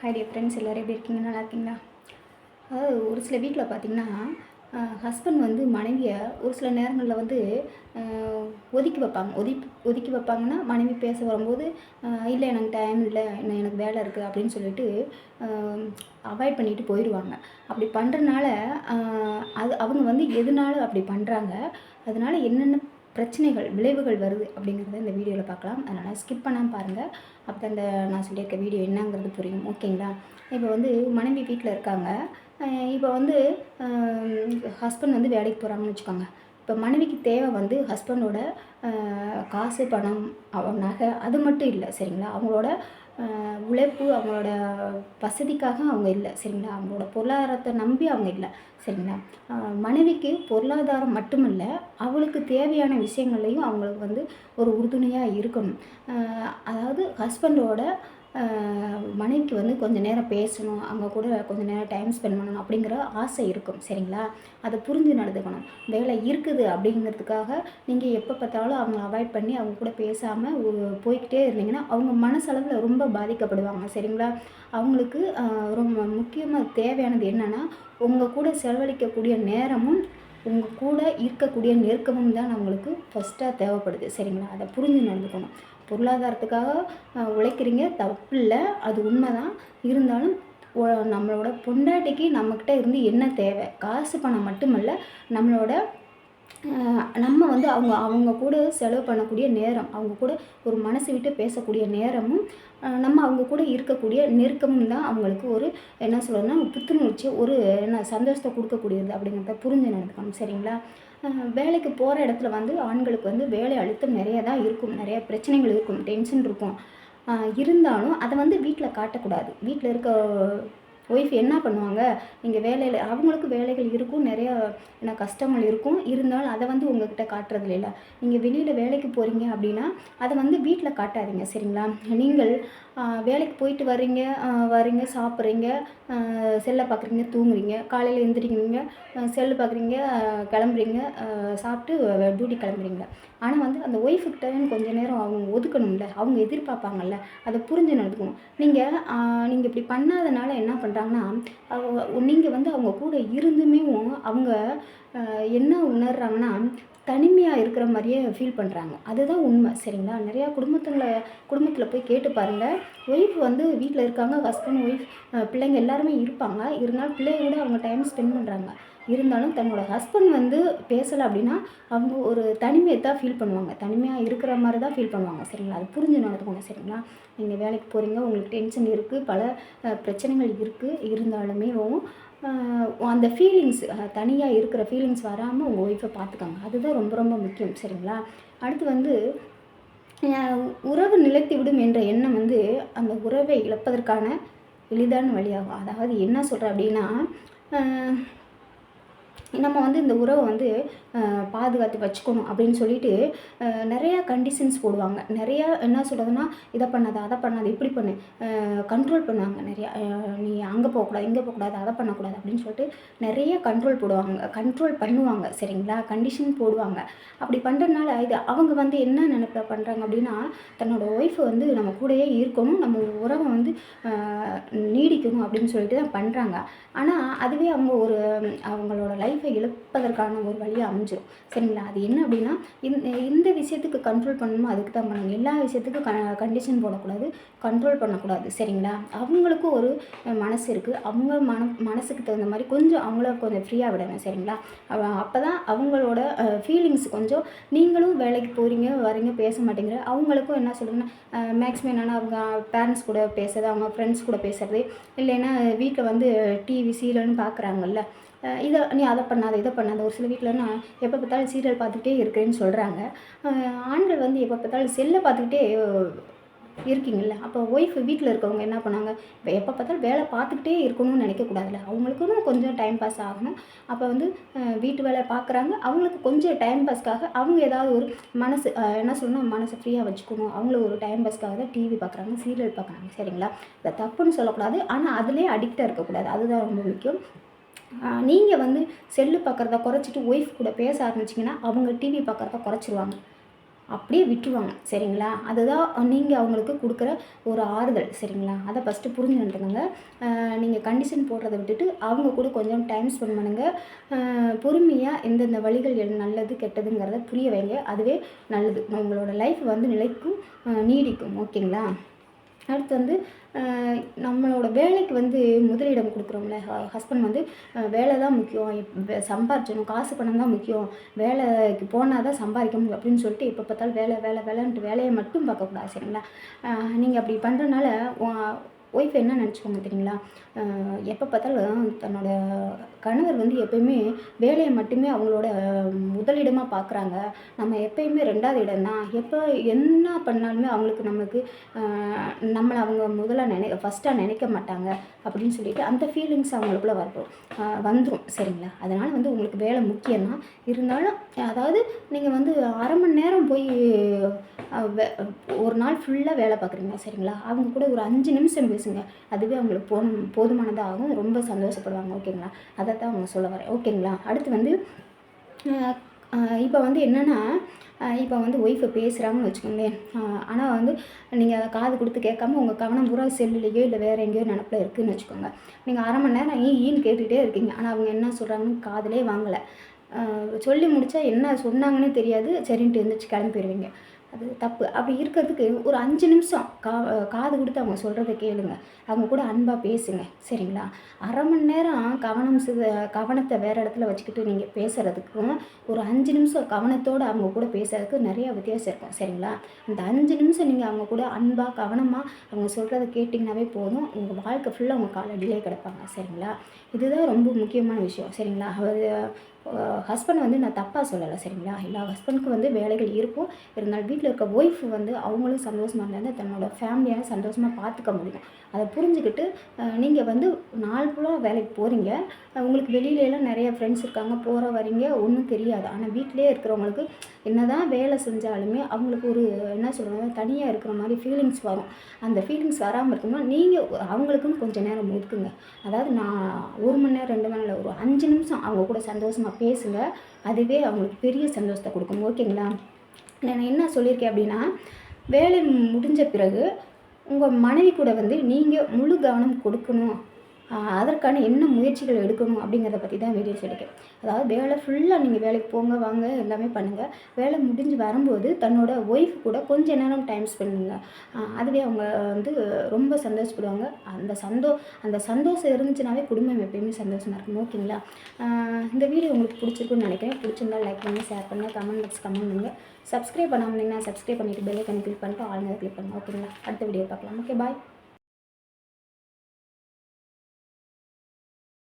Hi dear friends எல்லோரும் எப்படி இருக்கீங்க? நல்லா இருக்கீங்களா? அதாவது ஒரு சில வீட்டில் பார்த்தீங்கன்னா ஹஸ்பண்ட் வந்து மனைவியை ஒரு சில நேரங்களில் வந்து ஒதுக்கி வைப்பாங்க. ஒதுக்கி ஒதுக்கி வைப்பாங்கன்னா மனைவி பேச வரும்போது இல்லை எனக்கு டைம் இல்லை. இன்னும் எனக்கு வேலை இருக்குது அப்படின்னு சொல்லிட்டு அவாய்ட் பண்ணிட்டு போயிடுவாங்க. அப்படி பண்ணுறனால அது அவங்க வந்து எதனால அப்படி பண்ணுறாங்க அதனால என்னென்ன பிரச்சனைகள் விளைவுகள் வருது அப்படிங்கிறத இந்த வீடியோவில் பார்க்கலாம். அதனால் ஸ்கிப் பண்ணாமல் பாருங்கள் அப்போ அந்த நான் சொல்லியிருக்க வீடியோ என்னங்கிறது புரியும். ஓகேங்களா இப்போ வந்து மனைவி வீட்டில் இருக்காங்க. இப்போ வந்து ஹஸ்பண்ட் வந்து வேலைக்கு போகிறாங்கன்னு வச்சுக்கோங்க. இப்போ மனைவிக்கு தேவை வந்து ஹஸ்பண்டோட காசு பணம் அவ நகை அது மட்டும் இல்லை சரிங்களா? அவங்களோட உழைப்பு அவங்களோட வசதிக்காக அவங்க இல்லை சரிங்களா? அவங்களோட பொருளாதாரத்தை நம்பி அவங்க இல்லை சரிங்களா? மனைவிக்கு பொருளாதாரம் மட்டுமல்ல அவளுக்கு தேவையான விஷயங்கள்லையும் அவங்களுக்கு வந்து ஒரு உறுதுணையாக இருக்கணும். அதாவது ஹஸ்பண்டோட மனைவிக்கு வந்து கொஞ்சம் நேரம் பேசணும் அவங்க கூட கொஞ்சம் நேரம் டைம் ஸ்பெண்ட் பண்ணணும் அப்படிங்கிற ஆசை இருக்கும் சரிங்களா? அதை புரிஞ்சு நடந்துக்கணும். வேலை இருக்குது அப்படிங்கிறதுக்காக நீங்கள் எப்போ பார்த்தாலும் அவங்க அவாய்ட் பண்ணி அவங்க கூட பேசாமல் போய்க்கிட்டே இருந்தீங்கன்னா அவங்க மனசளவில் ரொம்ப பாதிக்கப்படுவாங்க. சரிங்களா? அவங்களுக்கு ரொம்ப முக்கியமாக தேவையானது என்னென்னா உங்கள் கூட செலவழிக்கக்கூடிய நேரமும் உங்கள் கூட இருக்கக்கூடிய நெருக்கமும் தான் நம்மளுக்கு ஃபஸ்ட்டாக தேவைப்படுது. சரிங்களா? அதை புரிஞ்சு நடந்துக்கணும். பொருளாதாரத்துக்காக உழைக்கிறீங்க. தப்பு இல்லை. அது உண்மைதான். இருந்தாலும் நம்மளோட பொண்டாட்டிக்கு நம்மக்கிட்ட இருந்து என்ன தேவை? காசு பணம் மட்டுமல்ல நம்மளோட நம்ம வந்து அவங்க அவங்க கூட செலவு பண்ணக்கூடிய நேரம் அவங்க கூட ஒரு மனசு விட்டு பேசக்கூடிய நேரமும் நம்ம அவங்க கூட இருக்கக்கூடிய நெருக்கமும் தான் அவங்களுக்கு ஒரு என்ன சொல்லணும்னா புத்துணர்ச்சி ஒரு என்ன சந்தோஷத்தை கொடுக்கக்கூடியது அப்படிங்கிறத புரிஞ்சு நடந்துக்கணும் சரிங்களா வேலைக்கு போகிற இடத்துல வந்து ஆண்களுக்கு வந்து வேலை அழுத்தம் நிறைய தான் இருக்கும் நிறைய பிரச்சனைகள் இருக்கும் டென்ஷன் இருக்கும். இருந்தாலும் அதை வந்து வீட்டில் காட்டக்கூடாது. வீட்டில் இருக்க ஒய்ஃப் என்ன பண்ணுவாங்க? நீங்கள் வேலையில் அவங்களுக்கு வேலைகள் இருக்கும் நிறைய என்ன கஷ்டங்கள் இருக்கும். இருந்தாலும் அதை வந்து உங்ககிட்ட காட்டுறது இல்லை? நீங்கள் வெளியில் வேலைக்கு போகிறீங்க அப்படின்னா அதை வந்து வீட்டில் காட்டாதீங்க சரிங்களா? நீங்கள் வேலைக்கு போயிட்டு வர்றீங்க வரீங்க வர்றீங்க சாப்பிட்றீங்க செல்லை பார்க்குறீங்க தூங்குறீங்க காலையில் எழுந்திரிக்கிறீங்க செல்லு பார்க்குறீங்க கிளம்புறீங்க சாப்பிட்டு டியூட்டி கிளம்புறீங்க. ஆனால் வந்து அந்த ஒய்ஃபுக்கிட்ட கொஞ்சம் நேரம் அவங்க ஒதுக்கணும்ல அவங்க எதிர்பார்ப்பாங்கல்ல அதை புரிஞ்சு நடந்துக்கணும் நீங்கள் நீங்கள் இப்படி பண்ணாதனால என்ன பண்ணுறாங்கன்னா நீங்கள் வந்து அவங்க கூட இருந்துமே அவங்க என்ன உணர்றாங்கன்னா தனிமையாக இருக்கிற மாதிரியே ஃபீல் பண்ணுறாங்க அதுதான் உண்மை. சரிங்களா? நிறையா குடும்பத்தில் குடும்பத்தில் போய் கேட்டு பாருங்கள் ஒய்ஃப் வந்து வீட்டில் இருக்காங்க ஹஸ்பண்ட் ஒய்ஃப் பிள்ளைங்க எல்லாருமே இருப்பாங்க. இருந்தாலும் பிள்ளைங்க கூட அவங்க டைம் ஸ்பெண்ட் பண்ணுறாங்க இருந்தாலும் தன்னோட ஹஸ்பண்ட் வந்து பேசலை அப்படின்னா அவங்க ஒரு தனிமையை தான் ஃபீல் பண்ணுவாங்க. தனிமையாக இருக்கிற மாதிரி தான் ஃபீல் பண்ணுவாங்க. சரிங்களா? அது புரிஞ்சு நடந்துக்கோங்க சரிங்களா? நீங்கள் வேலைக்கு போகிறீங்க உங்களுக்கு டென்ஷன் இருக்குது பல பிரச்சனைகள் இருக்குது இருந்தாலுமே அந்த ஃபீலிங்ஸ் தனியாக இருக்கிற ஃபீலிங்ஸ் வராமல் உங்கள் ஒய்ஃபை பார்த்துக்காங்க அதுதான் ரொம்ப ரொம்ப முக்கியம் சரிங்களா? அடுத்து வந்து உறவு நிலைத்துவிடும் என்ற எண்ணம் வந்து அந்த உறவை இழப்பதற்கான எளிதான வழியாகும். அதாவது என்ன சொல்கிறேன் அப்படின்னா நம்ம வந்து இந்த உறவை வந்து பாதுகாத்து வச்சுக்கணும் அப்படின்னு சொல்லிட்டு நிறையா கண்டிஷன்ஸ் போடுவாங்க. நிறையா என்ன சொல்கிறதுனா இதை பண்ணாத அதை பண்ணாத இப்படி பண்ணு. கண்ட்ரோல் பண்ணுவாங்க நிறையா. நீ அங்கே போகக்கூடாது இங்கே போகக்கூடாது அதை பண்ணக்கூடாது அப்படின்னு சொல்லிட்டு நிறைய கண்ட்ரோல் போடுவாங்க. கண்ட்ரோல் பண்ணுவாங்க சரிங்களா? கண்டிஷன் போடுவாங்க. அப்படி பண்ணுறதுனால இது அவங்க வந்து என்ன நினைப்ப பண்ணுறாங்க அப்படின்னா தன்னோட ஒய்ஃபை வந்து நம்ம கூடயே இருக்கணும் நம்ம உறவை வந்து நீடிக்கணும் அப்படின்னு சொல்லிட்டு தான் பண்ணுறாங்க ஆனால் அதுவே அவங்க ஒரு அவங்களோட லைஃப் லைஃப்பை இழப்பதற்கான ஒரு வழியாக அமைஞ்சிடும் சரிங்களா? அது என்ன அப்படின்னா இந்த இந்த விஷயத்துக்கு கண்ட்ரோல் பண்ணணுமோ அதுக்கு தான் பண்ணணும். எல்லா விஷயத்துக்கும் க கண்டிஷன் போடக்கூடாது கண்ட்ரோல் பண்ணக்கூடாது. சரிங்களா? அவங்களுக்கும் ஒரு மனசு இருக்குது அவங்க மன மனசுக்கு தகுந்த மாதிரி கொஞ்சம் அவங்கள கொஞ்சம் ஃப்ரீயாக விடணும். சரிங்களா? அப்போ தான் அவங்களோட ஃபீலிங்ஸ் கொஞ்சம் நீங்களும் வேலைக்கு போகிறீங்க வரீங்க பேச மாட்டேங்கிற அவங்களுக்கும் என்ன சொல்லுங்கன்னா மேக்ஸிமம் என்னென்னா அவங்க பேரண்ட்ஸ் கூட பேசுறது அவங்க ஃப்ரெண்ட்ஸ் கூட பேசுறது இல்லைன்னா வீட்டில் வந்து டிவி சீரியல்னு பார்க்குறாங்கல்ல இதை நீ அதை பண்ணாத இதை பண்ணாத. ஒரு சில வீட்டிலனா எப்போ பார்த்தாலும் சீரியல் பார்த்துக்கிட்டே இருக்கிறேன்னு சொல்கிறாங்க ஆண்கள் வந்து எப்போ பார்த்தாலும் செல்லை பார்த்துக்கிட்டே இருக்கீங்கள்ல அப்போ ஒய்ஃப் வீட்டில் இருக்கவங்க என்ன பண்ணாங்க இப்போ எப்போ பார்த்தாலும் வேலை பார்த்துக்கிட்டே இருக்கணும்னு நினைக்கக்கூடாதுல்ல. அவங்களுக்கும் கொஞ்சம் டைம் பாஸ் ஆகணும். அப்போ வந்து வீட்டு வேலை பார்க்குறாங்க. அவங்களுக்கு கொஞ்சம் டைம் பாஸ்க்காக அவங்க ஏதாவது ஒரு மனசு என்ன சொல்லணும் மனசை ஃப்ரீயாக வச்சுக்கணும். அவங்கள ஒரு டைம் பாஸ்க்காக தான் டிவி பார்க்குறாங்க சீரியல் பார்க்குறாங்க. சரிங்களா? இதை தப்புன்னு சொல்லக்கூடாது. ஆனால் அதுலேயே அடிக்டாக இருக்கக்கூடாது. அதுதான் ரொம்ப முக்கியம். நீங்கள் வந்து செல்லு பார்க்குறத குறைச்சிட்டு ஒய்ஃப் கூட பேச ஆரம்பிச்சிங்கன்னா அவங்க டிவி பார்க்குறத குறைச்சிருவாங்க. அப்படியே விட்டுருவாங்க. சரிங்களா? அதுதான் நீங்கள் அவங்களுக்கு கொடுக்குற ஒரு ஆறுதல். சரிங்களா? அதை ஃபஸ்ட்டு புரிஞ்சுக்கிட்டுங்க நீங்கள் கண்டிஷன் போடுறத விட்டுட்டு அவங்க கூட கொஞ்சம் டைம் ஸ்பெண்ட் பண்ணுங்கள் பொறுமையாக எந்தெந்த வழிகள் எது நல்லது கெட்டதுங்கிறத புரிய வைங்க. அதுவே நல்லது. உங்களோட லைஃப் வந்து நிலைக்கும் நீடிக்கும். ஓகேங்களா? அடுத்து வந்து நம்மளோட வேலைக்கு வந்து முதலிடம் கொடுக்குறோம்ல. ஹஸ்பண்ட் வந்து வேலை தான் முக்கியம். சம்பாரிச்சணும். காசு பணம் தான் முக்கியம். வேலைக்கு போனால் தான் சம்பாதிக்க முடியும் அப்படின்னு சொல்லிட்டு எப்போ பார்த்தாலும் வேலை வேலை வேலைன்ட்டு வேலையை மட்டும் பார்க்கக்கூடாது சரிங்களா? நீங்கள் அப்படி பண்ணுறனால ஒய்ஃப் என்ன நினச்சிக்கோங்க தெரியுங்களா? எப்போ பார்த்தாலும் தன்னோட கணவர் வந்து எப்பயுமே வேலையை மட்டுமே அவங்களோட முதலிடமாக பார்க்குறாங்க. நம்ம எப்பயுமே ரெண்டாவது இடம் தான் எப்போ என்ன பண்ணாலுமே அவங்களுக்கு நமக்கு நம்மளை அவங்க முதல்ல நினை ஃபஸ்ட்டாக நினைக்க மாட்டாங்க. அப்படின்னு சொல்லிட்டு அந்த ஃபீலிங்ஸ் அவங்களுக்குள்ள வரும். வந்துடும் சரிங்களா? அதனால் வந்து உங்களுக்கு வேலை முக்கியம்தான் இருந்தாலும் அதாவது நீங்கள் வந்து அரை மணி நேரம் போய் ஒரு நாள் ஃபுல்லாக வேலை பார்க்குறீங்க சரிங்களா? அவங்க கூட ஒரு அஞ்சு நிமிஷம் பேசுங்க. அதுவே அவங்களுக்கு போதும் போதுமானதாகும் ரொம்ப சந்தோஷப்படுவாங்க ஓகேங்களா? அதை தான் அவங்க சொல்ல வரேன் ஓகேங்களா? அடுத்து வந்து இப்போ வந்து என்னென்னா இப்போ வந்து ஒய்ஃபை பேசுகிறாங்கன்னு வச்சுக்கோங்களேன். ஆனால் வந்து நீங்கள் அதை காது கொடுத்து கேட்காம உங்கள் கவனம் பூரா செல்லுலேயோ இல்லை வேறு எங்கேயோ நினப்பில் இருக்குதுன்னு வச்சுக்கோங்க. நீங்கள் அரை மணி நேரம் ஈ ஈன்னு கேட்டுக்கிட்டே இருக்கீங்க. ஆனால் அவங்க என்ன சொல்கிறாங்கன்னு காதலே வாங்கலை. சொல்லி முடித்தா என்ன சொன்னாங்கன்னே தெரியாது. சரின்ட்டு எழுந்திரிச்சு கிளம்பி போயிடுவீங்க அது தப்பு. அப்படி இருக்கிறதுக்கு ஒரு அஞ்சு நிமிஷம் கா காது கொடுத்து அவங்க சொல்கிறத கேளுங்க. அவங்க கூட அன்பாக பேசுங்க. சரிங்களா? அரை மணி நேரம் கவனம் சித கவனத்தை வேறு இடத்துல வச்சுக்கிட்டு நீங்கள் பேசுகிறதுக்கும் ஒரு அஞ்சு நிமிஷம் கவனத்தோடு அவங்க கூட பேசுறதுக்கு நிறைய வித்தியாசம் இருக்கும். சரிங்களா? இந்த அஞ்சு நிமிஷம் நீங்கள் அவங்க கூட அன்பாக கவனமாக அவங்க சொல்கிறத கேட்டிங்கனாவே போதும். உங்கள் வாழ்க்கை ஃபுல்லாக அவங்க காலடியிலே கிடப்பாங்க. சரிங்களா? இதுதான் ரொம்ப முக்கியமான விஷயம். சரிங்களா? அவர் ஹஸ்பண்ட் வந்து நான் தப்பாக சொல்லலை. சரிங்களா? எல்லா ஹஸ்பண்டுக்கும் வந்து வேலைகள் இருக்கும். இருந்தாலும் வீட்டில் இருக்க ஒய்ஃப் வந்து அவங்களும் சந்தோஷமாக இருந்தால் தன்னோட தன்னோட ஃபேமிலியாக சந்தோஷமாக பார்த்துக்க முடியும் அதை புரிஞ்சுக்கிட்டு நீங்கள் வந்து நாள் ஃபுல்லாக வேலைக்கு போகிறீங்க உங்களுக்கு வெளியிலலாம் நிறைய ஃப்ரெண்ட்ஸ் இருக்காங்க போகிற வரீங்க ஒன்றும் தெரியாது. ஆனால் வீட்டிலே இருக்கிறவங்களுக்கு என்ன தான் வேலை செஞ்சாலுமே அவங்களுக்கு ஒரு என்ன சொல்கிறாங்க தனியாக இருக்கிற மாதிரி ஃபீலிங்ஸ் வரும். அந்த ஃபீலிங்ஸ் வராமல் இருக்கணும்னா நீங்கள் அவங்களுக்குன்னு கொஞ்சம் நேரம் ஒதுக்குங்க. அதாவது நான் ஒரு மணி நேரம் ரெண்டு மணி நேரம் ஒரு அஞ்சு நிமிஷம் அவங்க கூட சந்தோஷமாக பேசுங்க. அதுவே அவங்களுக்கு பெரிய சந்தோஷத்தை கொடுக்கும். ஓகேங்களா? நான் என்ன சொல்லியிருக்கேன் அப்படின்னா வேலை முடிஞ்ச பிறகு உங்கள் மனைவி கூட வந்து நீங்கள் முழு கவனம் கொடுக்கணும். அதற்கான என்ன முயற்சிகள் எடுக்கணும் அப்படிங்கிறத பற்றி தான் வீடியோஸ் எடுக்கேன். அதாவது வேலை ஃபுல்லாக நீங்கள் வேலைக்கு போங்க வாங்க எல்லாமே பண்ணுங்கள் வேலை முடிஞ்சு வரும்போது தன்னோட ஒய்ஃப் கூட கொஞ்ச நேரம் டைம் ஸ்பெண்ட் பண்ணுங்க. அதுவே அவங்க வந்து ரொம்ப சந்தோஷப்படுவாங்க. அந்த சந்தோ அந்த சந்தோஷம் இருந்துச்சுனாவே குடும்பம் எப்பயுமே சந்தோஷமாக இருக்கும். ஓகேங்களா? இந்த வீடியோ உங்களுக்கு பிடிச்சிருக்குன்னு நினைக்கிறேன். பிடிச்சிருந்தா லைக் பண்ணி ஷேர் பண்ணுங்கள் கமெண்ட் பாக்ஸ் கமெண்ட் பண்ணுங்கள் சப்ஸ்கிரைப் பண்ணாமல் சப்ஸ்கிரைப் பண்ணிவிட்டு பெல்லை கிளிக் பண்ணிட்டு ஆளுநர் கிளிக் பண்ணுங்கள் ஓகேங்களா? அடுத்த வீடியோ பார்க்கலாம். Okay bye